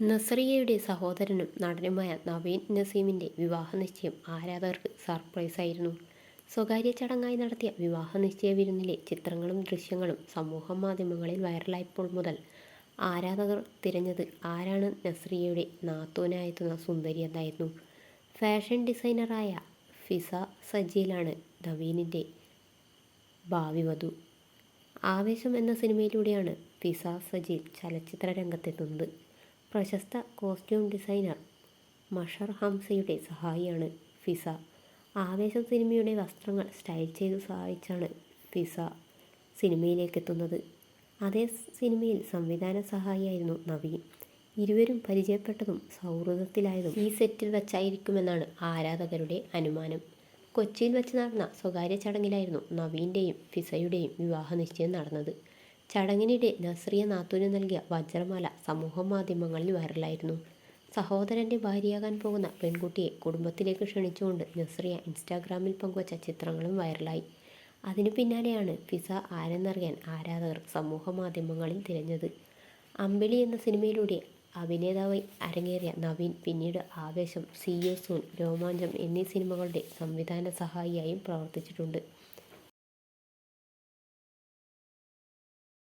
നസ്രിയയുടെ സഹോദരനും നടനുമായ നവീൻ നസീമിന്റെ വിവാഹ നിശ്ചയം ആരാധകർക്ക് സർപ്രൈസായിരുന്നു. സ്വകാര്യ ചടങ്ങായി നടത്തിയ വിവാഹ നിശ്ചയ വിരുന്നിലെ ചിത്രങ്ങളും ദൃശ്യങ്ങളും സമൂഹ മാധ്യമങ്ങളിൽ വൈറലായപ്പോൾ മുതൽ ആരാധകർ തിരഞ്ഞത് ആരാണ് നസ്രിയയുടെ നാത്തൂനായെത്തുന്ന സുന്ദരി എന്നായിരുന്നു. ഫാഷൻ ഡിസൈനറായ ഫിസ സജിയിലാണ് നവീനിന്റെ ഭാവി വധു. ആവേശം എന്ന സിനിമയിലൂടെയാണ് ഫിസ സജീൽ ചലച്ചിത്ര രംഗത്തെത്തുന്നത് പ്രശസ്ത കോസ്റ്റ്യൂം ഡിസൈനർ മഷർ ഹംസയുടെ സഹായിയാണ് ഫിസ. ആവേശം സിനിമയുടെ വസ്ത്രങ്ങൾ സ്റ്റൈൽ ചെയ്ത് സഹായിച്ചാണ് ഫിസ സിനിമയിലേക്ക് എത്തുന്നത് അതേ സിനിമയിൽ സംവിധാന സഹായിയായിരുന്നു നവീൻ. ഇരുവരും പരിചയപ്പെട്ടതും സൗഹൃദത്തിലായതും ഈ സെറ്റിൽ വെച്ചായിരിക്കുമെന്നാണ് ആരാധകരുടെ അനുമാനം. കൊച്ചിയിൽ വെച്ച് നടന്ന സ്വകാര്യ ചടങ്ങിലായിരുന്നു നവീന്റെയും ഫിസയുടെയും വിവാഹ നിശ്ചയം നടന്നത്. ചടങ്ങിനിടെ നസ്രിയ നാത്തൂന് നൽകിയ വജ്രമാല സമൂഹ മാധ്യമങ്ങളിൽ വൈറലായിരുന്നു. സഹോദരന്റെ ഭാര്യയാകാൻ പോകുന്ന പെൺകുട്ടിയെ കുടുംബത്തിലേക്ക് ക്ഷണിച്ചുകൊണ്ട് നസ്രിയ ഇൻസ്റ്റാഗ്രാമിൽ പങ്കുവച്ച ചിത്രങ്ങളും വൈറലായി. അതിനു പിന്നാലെയാണ് ഫിസ ആരെന്നറിയാൻ ആരാധകർ സമൂഹ മാധ്യമങ്ങളിൽ തിരഞ്ഞത്. അമ്പിളി എന്ന സിനിമയിലൂടെ അഭിനേതാവായി അരങ്ങേറിയ നവീൻ പിന്നീട് ആവേശം സി യു സൂൺ രോമാഞ്ചം എന്നീ സിനിമകളുടെ സംവിധാന സഹായിയായും പ്രവർത്തിച്ചിട്ടുണ്ട്.